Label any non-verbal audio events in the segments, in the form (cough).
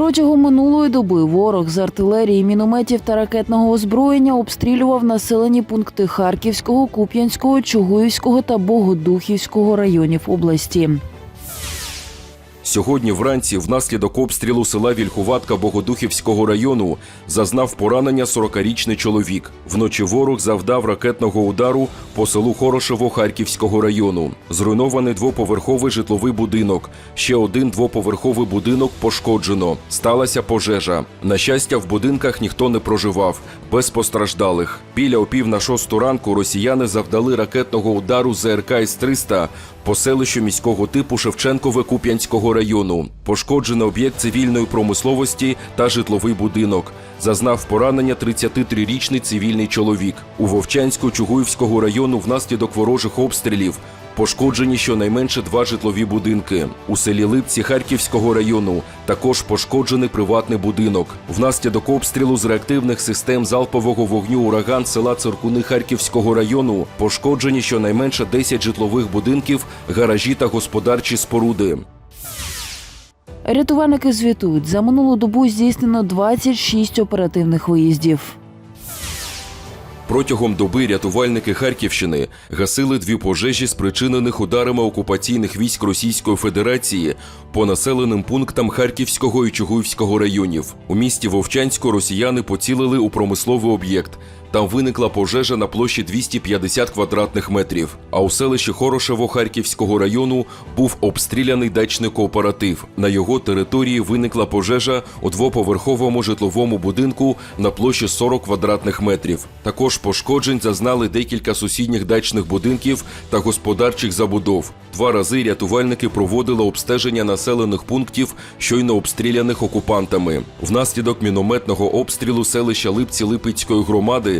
Протягом минулої доби ворог з артилерії, мінометів та ракетного озброєння обстрілював населені пункти Харківського, Куп'янського, Чугуївського та Богодухівського районів області. Сьогодні вранці, внаслідок обстрілу села Вільхуватка Богодухівського району, зазнав поранення 40-річний чоловік. Вночі ворог завдав ракетного удару по селу Хорошево Харківського району. Зруйнований двоповерховий житловий будинок. Ще один двоповерховий будинок пошкоджено. Сталася пожежа. На щастя, в будинках ніхто не проживав, без постраждалих. Біля опів на шосту ранку росіяни завдали ракетного удару ЗРК С-300 по селищу міського типу Шевченкове Куп'янського району. Пошкоджено об'єкт цивільної промисловості та житловий будинок. Зазнав поранення 33-річний цивільний чоловік. У Вовчанську Чугуївського району внаслідок ворожих обстрілів пошкоджені щонайменше два житлові будинки. У селі Липці Харківського району також пошкоджений приватний будинок. Внаслідок обстрілу з реактивних систем залпового вогню ураган села Циркуни Харківського району пошкоджені щонайменше 10 житлових будинків, гаражі та господарчі споруди. Рятувальники звітують, за минулу добу здійснено 26 оперативних виїздів. Протягом доби рятувальники Харківщини гасили дві пожежі, спричинених ударами окупаційних військ Російської Федерації по населеним пунктам Харківського і Чугуївського районів. У місті Вовчанську росіяни поцілили у промисловий об'єкт. Там виникла пожежа на площі 250 квадратних метрів. А у селищі Хорошево Харківського району був обстріляний дачний кооператив. На його території виникла пожежа у двоповерховому житловому будинку на площі 40 квадратних метрів. Також пошкоджень зазнали декілька сусідніх дачних будинків та господарчих забудов. Два рази рятувальники проводили обстеження населених пунктів, щойно обстріляних окупантами. Внаслідок мінометного обстрілу селища Липці Липецької громади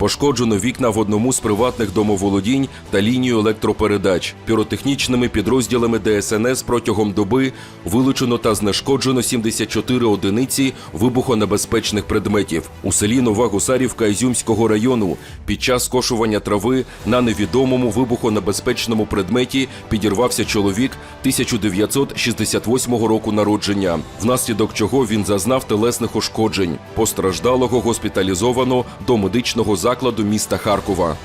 пошкоджено вікна в одному з приватних домоволодінь та лінію електропередач. Піротехнічними підрозділами ДСНС протягом доби вилучено та знешкоджено 74 одиниці вибухонебезпечних предметів. У селі Нова Гусарівка Ізюмського району під час скошування трави на невідомому вибухонебезпечному предметі підірвався чоловік 1968 року народження, внаслідок чого він зазнав телесних ушкоджень. Постраждалого госпіталізовано до медичного закладу міста Харкова.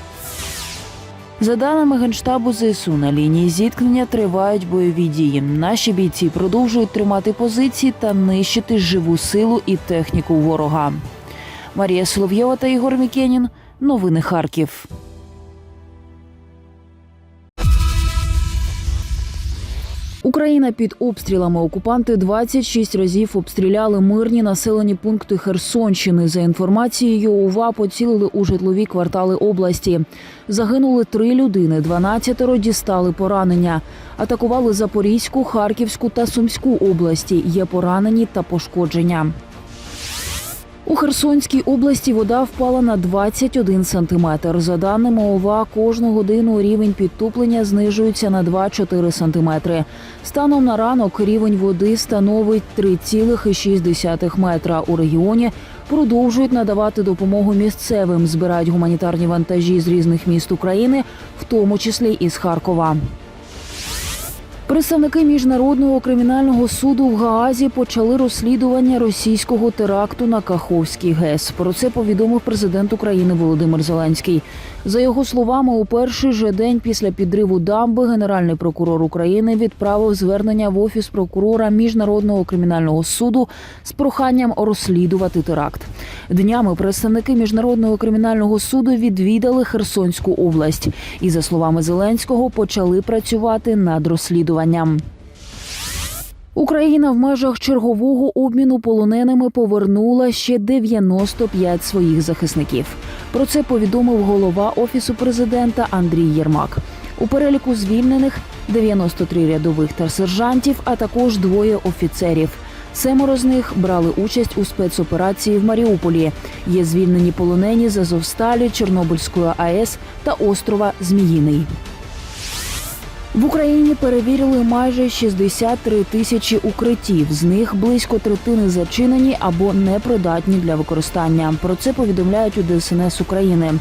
За даними Генштабу ЗСУ, на лінії зіткнення тривають бойові дії. Наші бійці продовжують тримати позиції та нищити живу силу і техніку ворога. Марія Соловйова та Ігор Мікенін. Новини Харків. Україна під обстрілами окупанти 26 разів обстріляли мирні населені пункти Херсонщини. За інформацією УВА поцілили у житлові квартали області. Загинули три людини, 12 дістали поранення. Атакували Запорізьку, Харківську та Сумську області. Є поранені та пошкодження. У Херсонській області вода впала на 21 сантиметр. За даними ОВА, кожну годину рівень підтоплення знижується на 2-4 сантиметри. Станом на ранок рівень води становить 3,6 метра. У регіоні продовжують надавати допомогу місцевим, збирають гуманітарні вантажі з різних міст України, в тому числі із Харкова. Представники міжнародного кримінального суду в Гаазі почали розслідування російського теракту на Каховський ГЕС. Про це повідомив президент України Володимир Зеленський. За його словами, у перший же день після підриву дамби генеральний прокурор України відправив звернення в офіс прокурора міжнародного кримінального суду з проханням розслідувати теракт. Днями представники міжнародного кримінального суду відвідали Херсонську область і, за словами Зеленського, почали працювати над розслідуванням. Україна в межах чергового обміну полоненими повернула ще 95 своїх захисників. Про це повідомив голова офісу президента Андрій Єрмак. У переліку звільнених 93 рядових та сержантів, а також двоє офіцерів. Семеро з них брали участь у спецоперації в Маріуполі. Є звільнені полонені з Азовсталі, Чорнобильської АЕС та острова Зміїний. В Україні перевірили майже 63 тисячі укриттів. З них близько третини зачинені або непридатні для використання. Про це повідомляють у ДСНС України.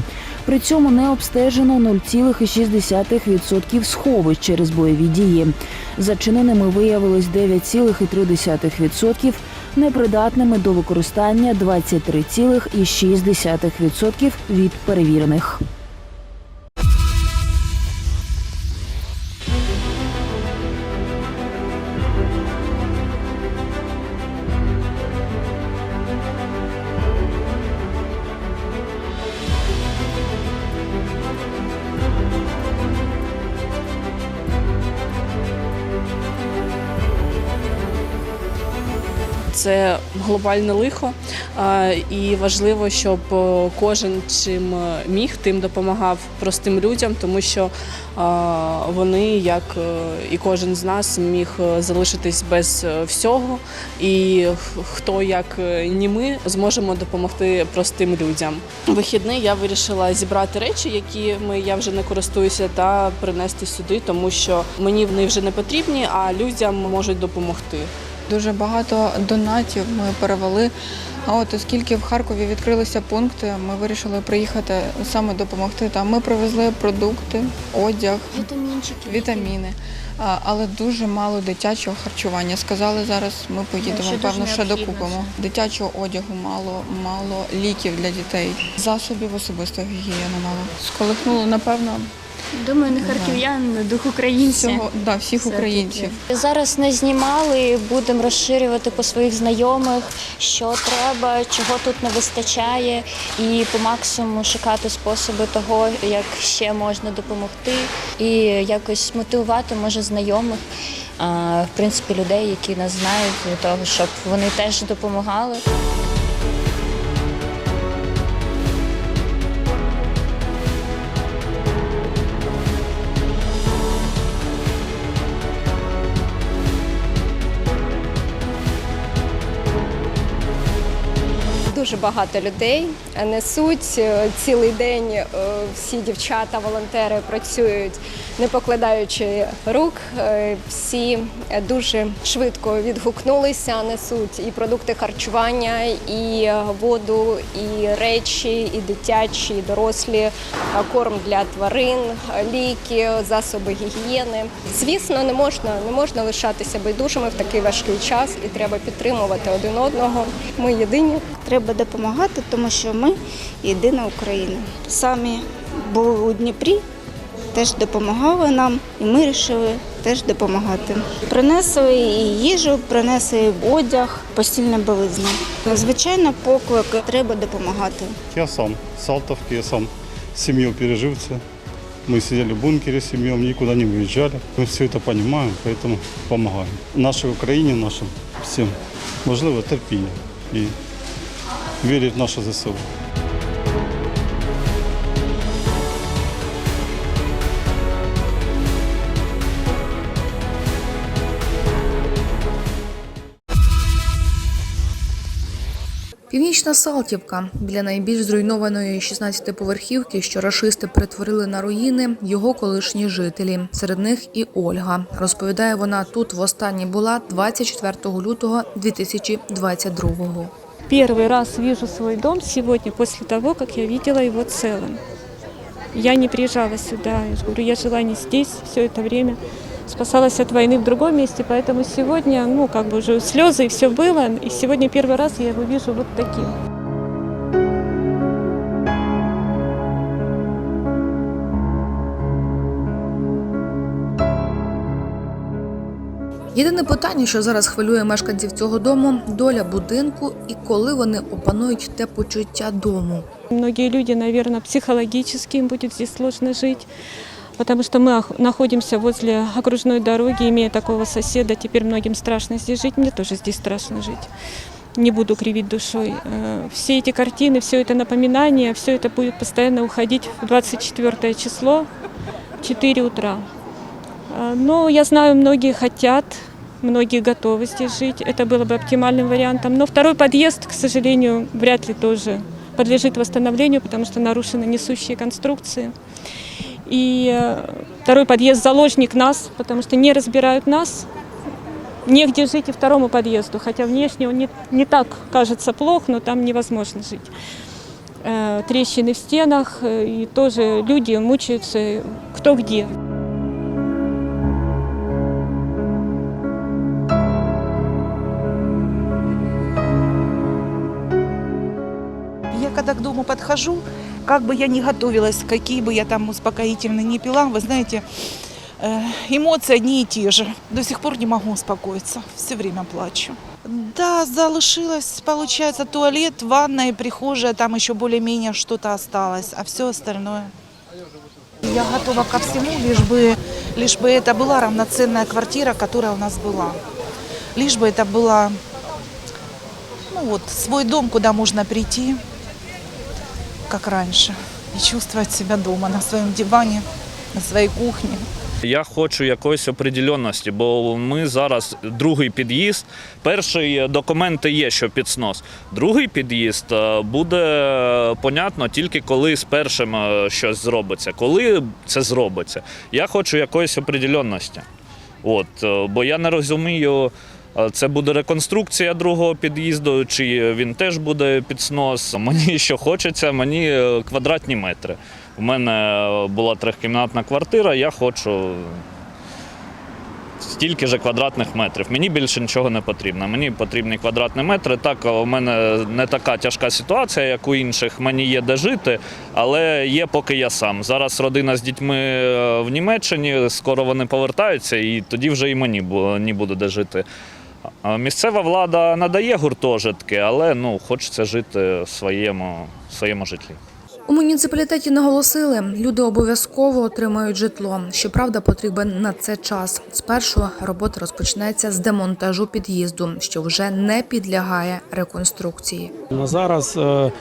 При цьому не обстежено 0,6% сховищ через бойові дії. Зачиненими виявилось 9,3%, непридатними до використання 23,6% від перевірених. Це глобальне лихо, і важливо, щоб е, кожен чим е, міг, тим допомагав простим людям, тому що вони, як е, і кожен з нас, міг залишитись без всього. І хто, як ні ми, зможемо допомогти простим людям. Вихідний я вирішила зібрати речі, якими я вже не користуюся, та принести сюди, тому що мені вони вже не потрібні, а людям можуть допомогти. Дуже багато донатів ми перевели. А от оскільки в Харкові відкрилися пункти, ми вирішили приїхати саме допомогти. Там ми привезли продукти, одяг, Вітамінчики. вітаміни, але дуже мало дитячого харчування. Сказали, зараз ми поїдемо, дуже певно, ще докупимо. Дитячого одягу мало, мало ліків для дітей, засобів особистої гігієни мало. Сколихнуло, напевно, Думаю, не харків'ян, не дух українця. всього да, всіх українців. Зараз не знімали, будемо розширювати по своїх знайомих, що треба, чого тут не вистачає, і по максимуму шукати способи того, як ще можна допомогти, і якось мотивувати, може, знайомих, в принципі, людей, які нас знають, для того, щоб вони теж допомагали. Дуже багато людей несуть е, цілий день. е, Всі дівчата, волонтери працюють, не покладаючи рук. Е, Всі дуже швидко відгукнулися, несуть і продукти харчування, і воду, і речі, і дитячі, і дорослі, корм для тварин, ліки, засоби гігієни. Звісно, не можна, не можна лишатися байдужими в такий важкий час, і треба підтримувати один одного. Ми єдині. Треба допомагати, тому що ми єдина Україна. Самі були у Дніпрі, теж допомагали нам, і ми вирішили теж допомагати. Принесли і їжу, принесли одяг, постільне білизну. Звичайно, поклик треба допомагати. Я сам с Салтовки, я сам семью пережил це. Мы сидели в бункере с семьей, никуда не выезжали. Мы все это понимаем, поэтому помогаем. Нашей Україні, нашим всім важливо терпіння і вірити в наше ЗСУ. Північна Салтівка біля найбільш зруйнованої 16-поверхівки, що рашисти перетворили на руїни, його колишні жителі. Серед них і Ольга. Розповідає, вона тут востаннє була 24 лютого 2022-го Первый раз вижу свой дом сегодня после того, как я видела его целым. Я не приезжала сюда, я же говорю, я жила не здесь все это время, спасалась от войны в другом месте, поэтому сегодня, ну, как бы уже слезы и все было, и сегодня первый раз я его вижу вот таким. Єдине питання, що зараз хвилює мешканців цього дому доля будинку і коли вони опанують те почуття дому. Многие люди, наверное, психологически им будет здесь сложно жить, потому что мы ох- находимся возле окружной дороги, имея такого соседа, теперь многим страшно здесь жить, мне тоже здесь страшно жить. Не буду кривить душой. Э, Все эти картины, все это напоминание, все это будет постоянно уходить в 24 число, в 4 утра. Э, Но я знаю, многие хотят, многие готовы здесь жить. Это было бы оптимальным вариантом. Но второй подъезд, к сожалению, вряд ли тоже подлежит восстановлению, потому что нарушены несущие конструкции. И э, второй подъезд заложник нас, потому что не разбирают нас. Негде жить и второму подъезду, хотя внешне он не, не так кажется плох, но там невозможно жить. Э, Трещины в стенах, э, и тоже люди мучаются кто где. Когда к дому подхожу, как бы я ни готовилась, какие бы я там успокоительные не пила, вы знаете, э, эмоции одни и те же. До сих пор не могу успокоиться, все время плачу. Да, залишилось, получается, туалет, ванная, прихожая, там еще более-менее что-то осталось, а все остальное. Я готова ко всему, лишь бы, лишь бы это была равноценная квартира, которая у нас была. Лишь бы это была ну вот, свой дом, куда можно прийти, как раньше, и чувствовать себя дома на своем диване, на своей кухне. Я хочу якоїсь определенності, бо ми зараз другий під'їзд. Перший документи є, що під снос. Другий під'їзд е, буде понятно тільки коли з першим е, щось зробиться. Коли це зробиться, я хочу якоїсь определенності. От, е, бо я не розумію, це буде реконструкція другого під'їзду, чи він теж буде під снос. Мені (laughs) що хочеться, мені е, квадратні метри. У мене е, була трьохкімнатна квартира, я хочу стільки ж квадратних метрів. Мені більше нічого не потрібно. Мені потрібні квадратні метри. Так, у мене не така тяжка ситуація, як у інших. Мені є де жити, але є поки я сам. Зараз родина з дітьми е, в Німеччині, скоро вони повертаються, і тоді вже і мені буде де жити. Місцева влада надає гуртожитки, але ну, хочеться жити в своєму, в своєму житлі. У муніципалітеті наголосили, люди обов'язково отримають житло. Щоправда, потрібен на це час. Спершу робота розпочнеться з демонтажу під'їзду, що вже не підлягає реконструкції. На зараз е,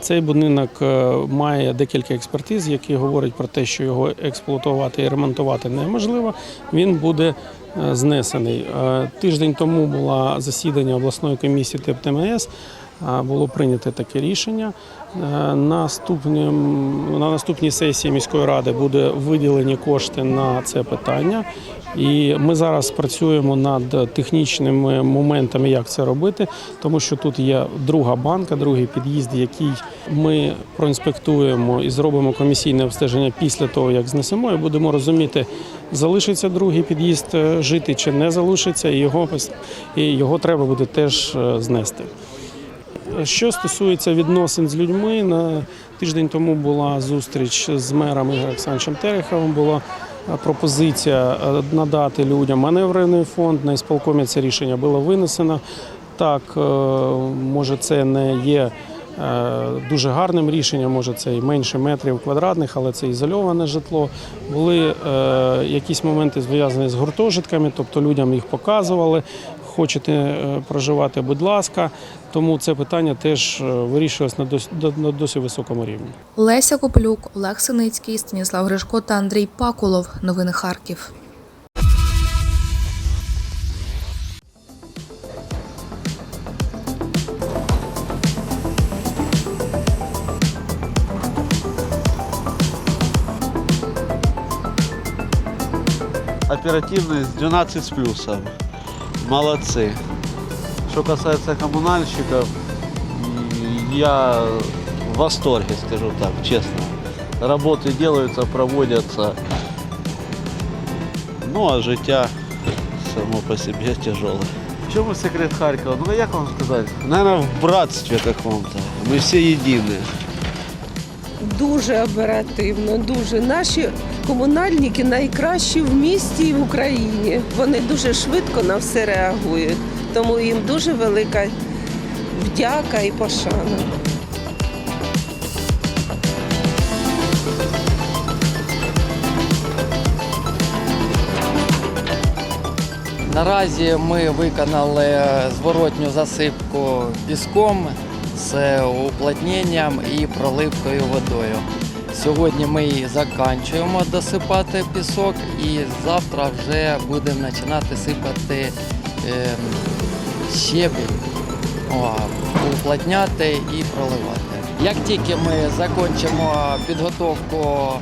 цей будинок е, має декілька експертиз, які говорять про те, що його експлуатувати і ремонтувати неможливо. Він буде е, знесений. Е, Тиждень тому було засідання обласної комісії ТЕП ТМС. е, Було прийнято таке рішення. Е, Наступним, на наступній сесії міської ради буде виділені кошти на це питання. І ми зараз працюємо над технічними моментами, як це робити, тому що тут є друга банка, другий під'їзд, який ми проінспектуємо і зробимо комісійне обстеження після того, як знесемо, і будемо розуміти, залишиться другий під'їзд е, жити чи не залишиться, і його, і його треба буде теж е, знести. Що стосується відносин з людьми, на тиждень тому була зустріч з мером Ігорем Олександровичем Тереховим. Була е, пропозиція е, надати людям маневрений фонд. На ісполкомі це рішення було винесено. Так, е, може, це не є дуже гарним рішенням, може це і менше метрів квадратних, але це ізольоване житло. Були якісь моменти зв'язані з гуртожитками, тобто людям їх показували. Хочете е, проживати, будь ласка. Тому це питання теж е, вирішилось на досить, на досить високому рівні. Леся Копилюк, Олег Синицький, Станіслав Гришко та Андрій Пакулов. Новини Харків. Оперативность 12 с плюсом. Молодцы. Что касается коммунальщиков, я в восторге, скажу так, честно. Работы делаются, проводятся. Ну, а життя само по себе тяжелое. В чому секрет Харкова? Ну, як вам сказати? Наверное, в братстве каком-то. Мы все едины. Дуже оперативно, дуже. Наші комунальники найкращі в місті і в Україні. Вони дуже швидко на все реагують. Тому їм дуже велика вдяка і пошана. Наразі ми виконали зворотню засипку піском з уплотненням і проливкою водою. Сьогодні ми її закінчуємо досипати пісок і завтра вже будемо починати сипати е, щебінь, уплотняти і проливати. Як тільки ми закінчимо підготовку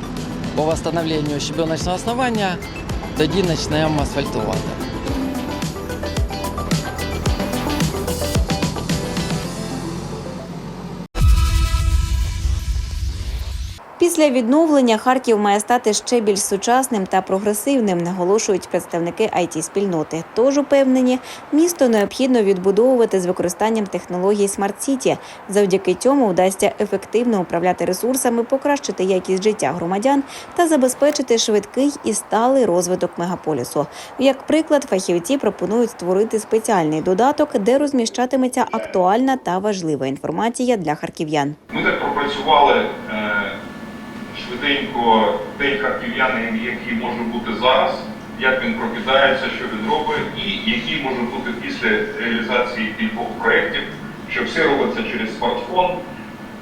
по встановленню щебеночного основання, тоді почнемо асфальтувати. Після відновлення Харків має стати ще більш сучасним та прогресивним, наголошують представники it спільноти Тож упевнені, місто необхідно відбудовувати з використанням технологій City. Завдяки цьому вдасться ефективно управляти ресурсами, покращити якість життя громадян та забезпечити швидкий і сталий розвиток мегаполісу. Як приклад, фахівці пропонують створити спеціальний додаток, де розміщатиметься актуальна та важлива інформація для харків'ян. Ми так пропрацювали швиденько день харків'янин, який може бути зараз, як він прокидається, що він робить, і який може бути після реалізації кількох проєктів, що все робиться через смартфон,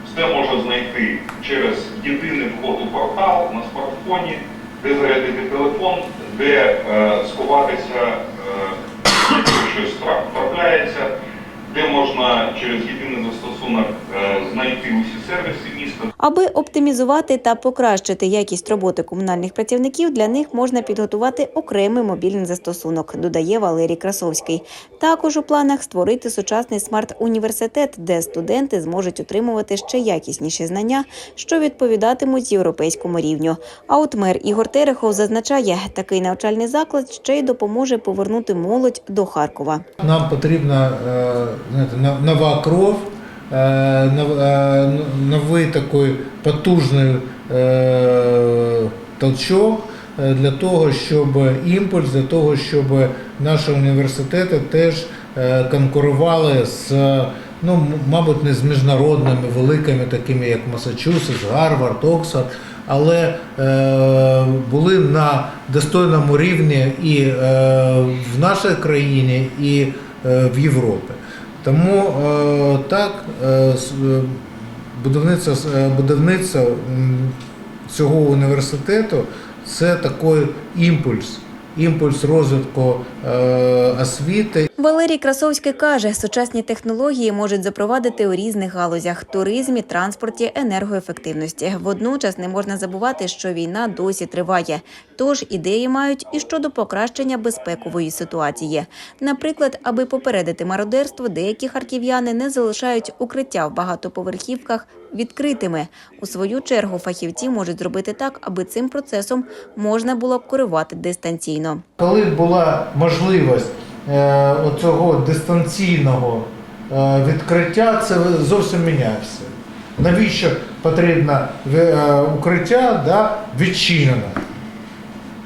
все можна знайти через єдиний вход у портал на смартфоні, де зарядити телефон, де е, сховатися, е, щось тра- трапляється, де можна через єдиний застосунок е, знайти усі сервіси. Аби оптимізувати та покращити якість роботи комунальних працівників, для них можна підготувати окремий мобільний застосунок, додає Валерій Красовський. Також у планах створити сучасний смарт-університет, де студенти зможуть отримувати ще якісніші знання, що відповідатимуть європейському рівню. А от мер Ігор Терехов зазначає, такий навчальний заклад ще й допоможе повернути молодь до Харкова. Нам потрібна е, знаєте, нова кров, новий такий потужний е, толчок е, для того, щоб імпульс, для того, щоб наші університети теж е, конкурували з, ну, мабуть, не з міжнародними великими, такими як Масачусетс, Гарвард, Оксфорд, але е, були на достойному рівні і е, в нашій країні, і е, в Європі. Тому е, так, е, е, будівництво, будівництво цього університету це такий імпульс, імпульс розвитку освіти Валерій Красовський каже, сучасні технології можуть запровадити у різних галузях туризмі, транспорті, енергоефективності. Водночас не можна забувати, що війна досі триває. Тож ідеї мають і щодо покращення безпекової ситуації. Наприклад, аби попередити мародерство, деякі харків'яни не залишають укриття в багатоповерхівках відкритими. У свою чергу фахівці можуть зробити так, аби цим процесом можна було керувати дистанційно. коли була можливість е, оцього дистанційного е, відкриття, це зовсім міняється. Навіщо потрібно е, укриття да, відчинено?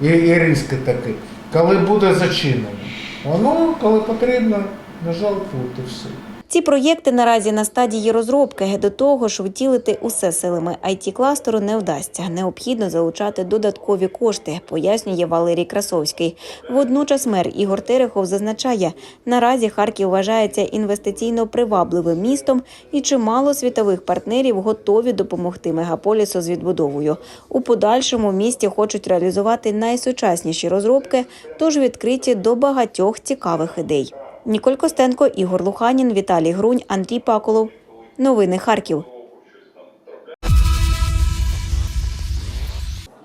І, і риски такі. Коли буде зачинено. Воно, коли потрібно, на жаль, бути все. Ці проєкти наразі на стадії розробки. До того ж, втілити усе силами it кластеру не вдасться. Необхідно залучати додаткові кошти, пояснює Валерій Красовський. Водночас мер Ігор Терехов зазначає, наразі Харків вважається інвестиційно привабливим містом, і чимало світових партнерів готові допомогти мегаполісу з відбудовою. У подальшому місті хочуть реалізувати найсучасніші розробки, тож відкриті до багатьох цікавих ідей. Ніколь Костенко, Ігор Луханін, Віталій Грунь, Андрій Паколов. Новини Харків.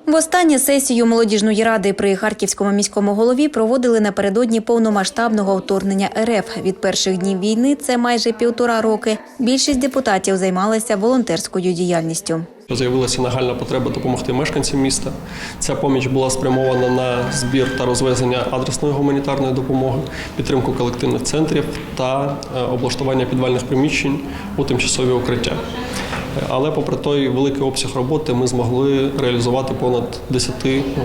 Востаннє сесію молодіжної ради при харківському міському голові проводили напередодні повномасштабного вторгнення РФ. Від перших днів війни це майже півтора роки. Більшість депутатів займалися волонтерською діяльністю. З'явилася нагальна потреба допомогти мешканцям міста. Ця поміч була спрямована на збір та розвезення адресної гуманітарної допомоги, підтримку колективних центрів та е, облаштування підвальних приміщень у тимчасові укриття. Але попри той великий обсяг роботи ми змогли реалізувати понад 10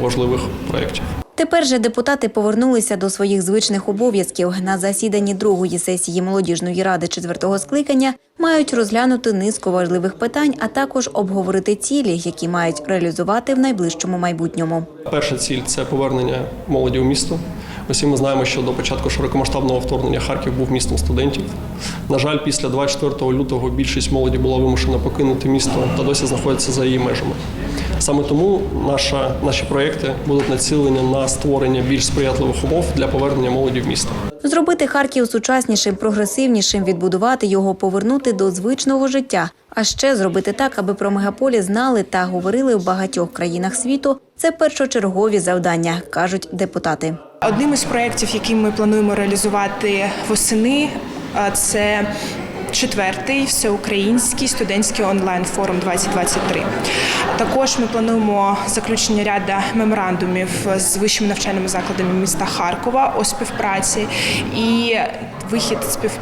важливих проєктів. Тепер же депутати повернулися до своїх звичних обов'язків. На засіданні другої сесії молодіжної ради четвертого скликання мають розглянути низку важливих питань, а також обговорити цілі, які мають реалізувати в найближчому майбутньому. Перша ціль це повернення молоді у місто. Усі ми знаємо, що до початку широкомасштабного вторгнення Харків був містом студентів. На жаль, після 24 лютого більшість молоді була вимушена покинути місто та досі знаходиться за її межами. Саме тому наша, наші проекти будуть націлені на створення більш сприятливих умов для повернення молоді в місто. Зробити Харків сучаснішим, прогресивнішим, відбудувати його, повернути до звичного життя. А ще зробити так, аби про мегаполі знали та говорили в багатьох країнах світу. Це першочергові завдання, кажуть депутати. Одним із проєктів, який ми плануємо реалізувати восени, це четвертий всеукраїнський студентський онлайн форум 2023. Також ми плануємо заключення ряду меморандумів з вищими навчальними закладами міста Харкова у співпраці і вихід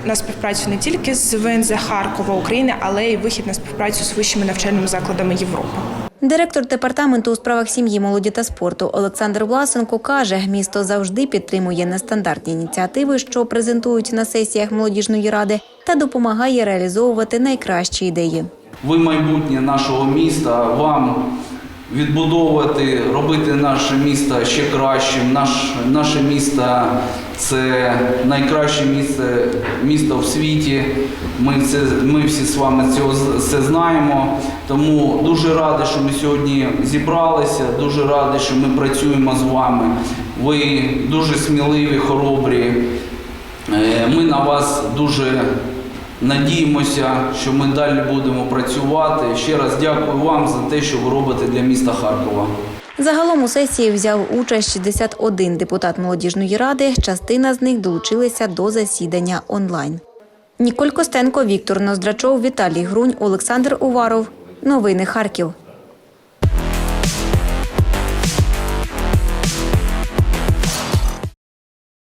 на співпрацю не тільки з ВНЗ Харкова України, але й вихід на співпрацю з вищими навчальними закладами Європи. Директор департаменту у справах сім'ї, молоді та спорту Олександр Власенко каже, місто завжди підтримує нестандартні ініціативи, що презентують на сесіях молодіжної ради, та допомагає реалізовувати найкращі ідеї. ви майбутнє нашого міста, вам відбудовувати, робити наше місто ще кращим. Наш, наше місто це найкраще місце, місто в світі. Ми, це, ми всі з вами цього це знаємо. Тому дуже радий, що ми сьогодні зібралися. Дуже радий, що ми працюємо з вами. Ви дуже сміливі, хоробрі. Е, Ми на вас дуже надіємося, що ми далі будемо працювати. Ще раз дякую вам за те, що ви робите для міста Харкова. Загалом у сесії взяв участь 61 депутат молодіжної ради. Частина з них долучилися до засідання онлайн. Ніколь Костенко, Віктор Ноздрачов, Віталій Грунь, Олександр Уваров. Новини Харків.